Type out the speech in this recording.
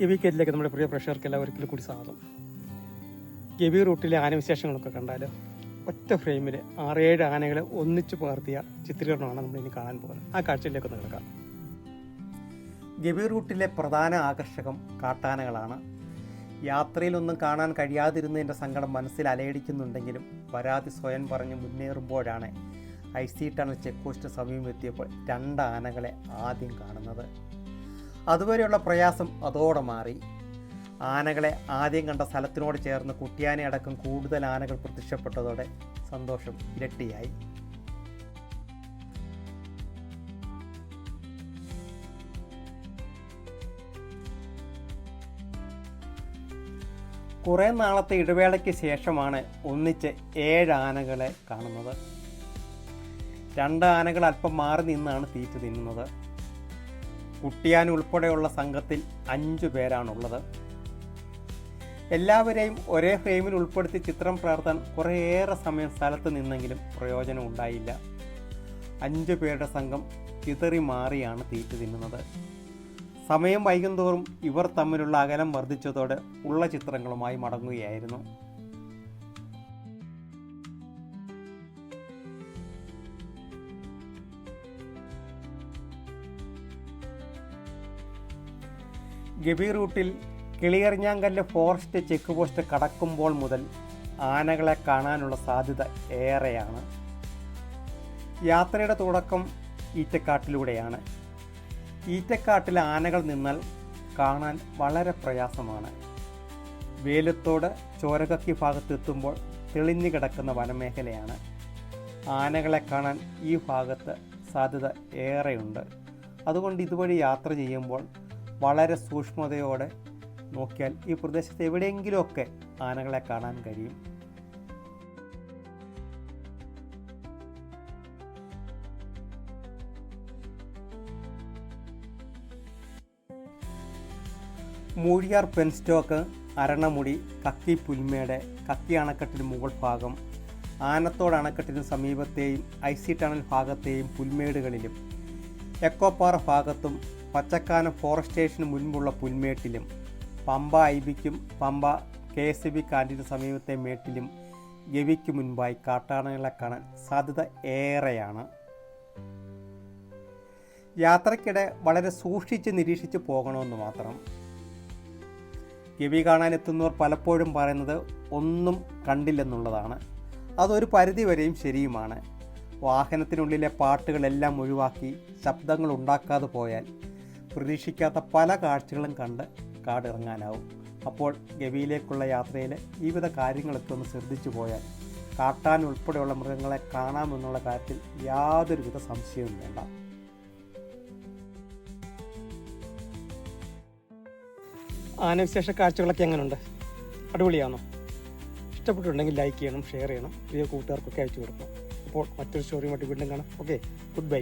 ഗവിക്കേറ്റിലേക്ക് നമ്മുടെ പ്രിയ പ്രേക്ഷകർക്ക് എല്ലാവർക്കും കൂടി സ്വാഗതം. ഗവി റൂട്ടിലെ ആനവിശേഷങ്ങളൊക്കെ കണ്ടാൽ ഒറ്റ ഫ്രെയിമിൽ ആറേഴ് ആനകളെ ഒന്നിച്ചു പകർത്തിയ ചിത്രീകരണമാണ് നമ്മൾ ഇനി കാണാൻ പോകുന്നത്. ആ കാഴ്ചയിലേക്ക് ഒന്ന് കിടക്കാം. ഗവി റൂട്ടിലെ പ്രധാന ആകർഷകം കാട്ടാനകളാണ്. യാത്രയിലൊന്നും കാണാൻ കഴിയാതിരുന്നതിന്റെ സങ്കടം മനസ്സിൽ അലയടിക്കുന്നുണ്ടെങ്കിലും പരാതി സ്വയം പറഞ്ഞ് മുന്നേറുമ്പോഴാണ് I C tunnel check post സമീപം എത്തിയപ്പോൾ രണ്ട് ആനകളെ ആദ്യം കാണുന്നത്. അതുവരെയുള്ള പ്രയാസം അതോടെ മാറി. ആനകളെ ആദ്യം കണ്ട സ്ഥലത്തിനോട് ചേർന്ന് കുട്ടിയാനെ അടക്കം കൂടുതൽ ആനകൾ പ്രത്യക്ഷപ്പെട്ടതോടെ സന്തോഷം ഇരട്ടിയായി. കുറേ നാളത്തെ ഇടവേളയ്ക്ക് ശേഷമാണ് ഒന്നിച്ച് ഏഴ് ആനകളെ കാണുന്നത്. രണ്ട് ആനകൾ അല്പം മാറി നിന്നാണ് തീറ്റ തിന്നുന്നത്. കുട്ടിയാൻ ഉൾപ്പെടെയുള്ള സംഘത്തിൽ അഞ്ചു പേരാണുള്ളത്. എല്ലാവരെയും ഒരേ ഫ്രെയിമിൽ ഉൾപ്പെടുത്തി ചിത്രം പകർത്താൻ കുറേയേറെ സമയം സ്ഥലത്ത് നിന്നെങ്കിലും പ്രയോജനം ഉണ്ടായില്ല. അഞ്ചു പേരുടെ സംഘം ചിതറി മാറിയാണ് തീറ്റ തിന്നുന്നത്. സമയം വൈകുന്തോറും ഇവർ തമ്മിലുള്ള അകലം വർദ്ധിച്ചതോടെ ഉള്ള ചിത്രങ്ങളുമായി മടങ്ങുകയായിരുന്നു. ഗവി റൂട്ടിൽ കിളിയറിഞ്ഞാങ്കല്ല് ഫോറസ്റ്റ് ചെക്ക് പോസ്റ്റ് കടക്കുമ്പോൾ മുതൽ ആനകളെ കാണാനുള്ള സാധ്യത ഏറെയാണ്. യാത്രയുടെ തുടക്കം ഈറ്റക്കാട്ടിലൂടെയാണ്. ഈറ്റക്കാട്ടിലെ ആനകൾ നിന്നാൽ കാണാൻ വളരെ പ്രയാസമാണ്. വേലത്തോട് ചോരകക്കി ഭാഗത്തെത്തുമ്പോൾ തെളിഞ്ഞു കിടക്കുന്ന വനമേഖലയാണ്. ആനകളെ കാണാൻ ഈ ഭാഗത്ത് സാധ്യത ഏറെയുണ്ട്. അതുകൊണ്ട് ഇതുവഴി യാത്ര ചെയ്യുമ്പോൾ വളരെ സൂക്ഷ്മതയോടെ നോക്കിയാൽ ഈ പ്രദേശത്ത് എവിടെയെങ്കിലുമൊക്കെ ആനകളെ കാണാൻ കഴിയും. മൂഴിയാർ പെൻസ്റ്റോക്ക് അരണമുടി കക്കി പുൽമേട് കക്കി അണക്കെട്ടിന് മുകൾ ഭാഗം ആനത്തോട് അണക്കെട്ടിന് സമീപത്തെയും ഐ സി ടണൽ ഭാഗത്തെയും പുൽമേടുകളിലും എക്കോപ്പാറ ഭാഗത്തും പച്ചക്കാനം ഫോറസ്റ്റ് സ്റ്റേഷന് മുൻപുള്ള പുൽമേട്ടിലും പമ്പ ഐബിക്കും പമ്പ കെ എസ് ബി കാന്റീന് സമീപത്തെ മേട്ടിലും ഗവിക്ക് മുൻപായി കാട്ടാനകളെ കാണാൻ സാധ്യത ഏറെയാണ്. യാത്രക്കിടെ വളരെ സൂക്ഷിച്ച് നിരീക്ഷിച്ച് പോകണമെന്ന് മാത്രം. ഗവി കാണാനെത്തുന്നവർ പലപ്പോഴും പറയുന്നത് ഒന്നും കണ്ടില്ലെന്നുള്ളതാണ്. അതൊരു പരിധിവരെയും ശരിയുമാണ്. വാഹനത്തിനുള്ളിലെ പാട്ടുകളെല്ലാം ഒഴിവാക്കി ശബ്ദങ്ങൾ ഉണ്ടാക്കാതെ പോയാൽ പ്രതീക്ഷിക്കാത്ത പല കാഴ്ചകളും കണ്ട് കാടിറങ്ങാനാവും. അപ്പോൾ ഗവിയിലേക്കുള്ള യാത്രയിൽ വിവിധ വിധ കാര്യങ്ങളൊക്കെ ഒന്ന് ശ്രദ്ധിച്ചു പോയാൽ കാട്ടാൻ ഉൾപ്പെടെയുള്ള മൃഗങ്ങളെ കാണാമെന്നുള്ള കാര്യത്തിൽ യാതൊരുവിധ സംശയവും വേണ്ട. ആനവിശേഷ കാഴ്ചകളൊക്കെ എങ്ങനെയുണ്ട് അടിപൊളിയാണോ? ഇഷ്ടപ്പെട്ടിട്ടുണ്ടെങ്കിൽ ലൈക്ക് ചെയ്യണം ഷെയർ ചെയ്യണം പ്രിയ കൂട്ടുകാർക്കൊക്കെ അയച്ചു കൊടുക്കണം. അപ്പോൾ മറ്റൊരു സ്റ്റോറിയുമായിട്ട് വീണ്ടും കാണാം. Okay good bye